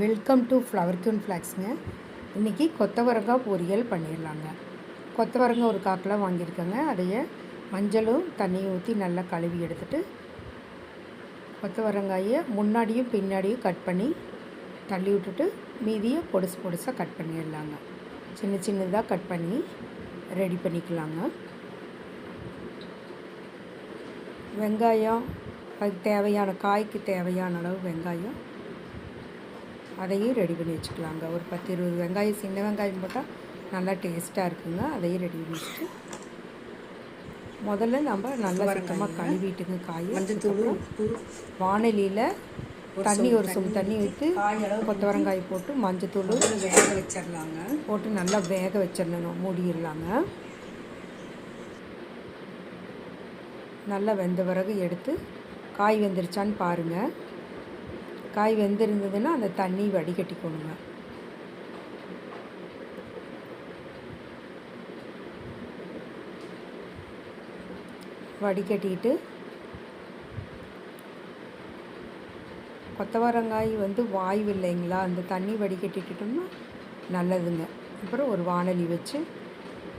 Welcome to flower queen ஃப்ளாக்ஸுங்க இன்றைக்கி கொத்தவரங்காய் பொரியல் பண்ணிடலாங்க. கொத்தவரங்காய் ஒரு காக்கில் வாங்கியிருக்கேங்க. அதைய மஞ்சளும் தண்ணியும் ஊற்றி நல்லா கழுவி எடுத்துட்டு கொத்தவரங்காயை முன்னாடியும் பின்னாடியும் கட் பண்ணி தள்ளி விட்டுட்டு மீதியை பொடுசு பொடுசாக கட் பண்ணிடலாங்க. சின்ன சின்னதாக கட் பண்ணி ரெடி பண்ணிக்கலாங்க. வெங்காயம் அதுக்கு தேவையான காய்க்கு தேவையான அளவு வெங்காயம் அதையும் ரெடி பண்ணி வச்சுக்கலாங்க. ஒரு பத்து இருபது வெங்காயம் சின்ன வெங்காயம் போட்டால் நல்லா டேஸ்ட்டாக இருக்குங்க. அதையும் ரெடி பண்ணி வச்சுட்டு முதல்ல நம்ம நல்லா சுத்தமாக கழுவிட்டுங்க காய். மஞ்சத்தூள் உப்பு. வானலியில் தண்ணி ஒரு சும் தண்ணி ஊற்றி அளவு கொத்தவரங்காய் போட்டு மஞ்சத்தூள் வேக வச்சிடலாங்க. போட்டு நல்லா வேக வச்சிடணும். மூடிடலாங்க. நல்லா வெந்த பிறகு எடுத்து காய் வெந்துருச்சான்னு பாருங்கள் காய் வெந்திருந்ததுன்னா அந்த தண்ணி வடிகட்டிக்கணுங்க. வடிகட்டிட்டு கொத்தவரங்காய் வந்து வாய்வு இல்லைங்களா? அந்த தண்ணி வடிகட்டிட்டோம்னா நல்லதுங்க. அப்புறம் ஒரு வானலி வச்சு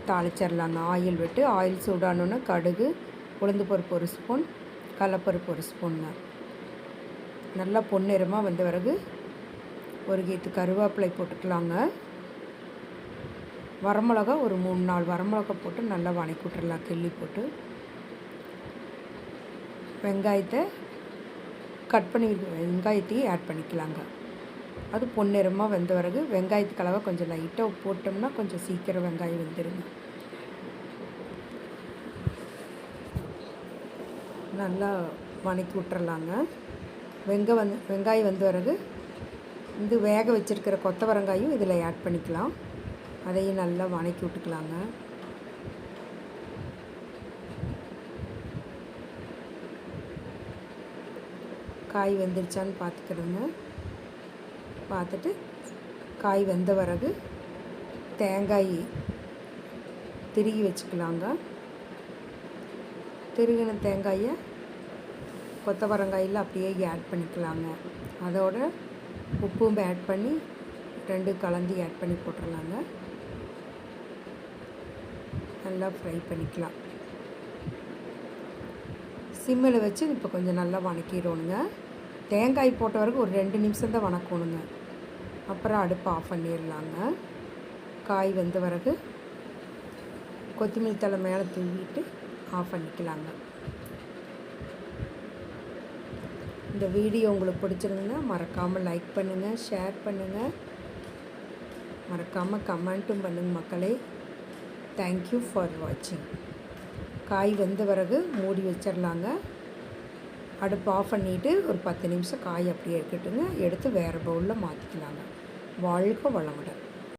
தாளிச்சிடலாங்க ஆயில் விட்டு ஆயில் சூடானோன்னே கடுகு உளுந்து பருப்பு ஒரு ஸ்பூன் கடலப்பருப்பு ஒரு ஸ்பூனுங்க. நல்லா பொன்னிறமாக வந்த பிறகு ஒரு கீத்து கருவேப்பிலை போட்டுக்கலாங்க. வரமிளகா ஒரு மூணு நாள் வரமிளகா போட்டு நல்லா வணக்கி விட்டுறலாம் கிள்ளி போட்டு. வெங்காயத்தை கட் பண்ணி வெங்காயத்தையும் ஆட் பண்ணிக்கலாங்க. அது பொன்னிறமாக வெந்த பிறகு வெங்காயத்து கலவை கொஞ்சம் லைட்டாக போட்டோம்னா கொஞ்சம் சீக்கிரம் வெங்காயம் வெந்துருங்க. நல்லா வணக்கி விட்டுறலாங்க. வெங்க வந்து வெங்காயம் வந்த பிறகு இது வேக வச்சுருக்கிற கொத்தவரங்காயும் இதில் ஆட் பண்ணிக்கலாம். அதையும் நல்லா வணக்கி விட்டுக்கலாங்க. காய் வெந்துருச்சான்னு பார்த்துக்கிறோங்க. பார்த்துட்டு காய் வெந்த பிறகு தேங்காய் திருகி வச்சுக்கலாங்க. திருகின தேங்காயை கொத்தவரங்காயில் அப்படியே ஆட் பண்ணிக்கலாங்க. அதோட உப்பும் ஆட் பண்ணி ரெண்டு கலந்து ஆட் பண்ணி போட்டுடலாங்க நல்லா ஃப்ரை பண்ணிக்கலாம். சிம்மில் வச்சு இப்போ கொஞ்சம் நல்லா வணக்கிடணுங்க. தேங்காய் போட்ட வரைக்கும் ஒரு ரெண்டு நிமிஷம் தான் வணக்கணுங்க. அப்புறம் அடுப்பு ஆஃப் பண்ணிடலாங்க. காய் வெந்த பிறகு கொத்தமல்லி தலை மேலே தூவிட்டு ஆஃப் பண்ணிக்கலாங்க. இந்த வீடியோ உங்களுக்கு பிடிச்சிருந்ததுன்னா மறக்காமல் லைக் பண்ணுங்கள் ஷேர் பண்ணுங்கள் மறக்காமல் கமெண்ட்டும் பண்ணுங்கள் மக்களே. தேங்க்யூ ஃபார் வாட்சிங் காய் வெந்த பிறகு மூடி வச்சிடலாங்க அடுப்பு ஆஃப் பண்ணிவிட்டு ஒரு பத்து நிமிஷம் காய் அப்படியே இருக்கட்டுங்க. எடுத்து வேறு பவுலில் மாற்றிக்கலாங்க வாழ்க வளமுடன்.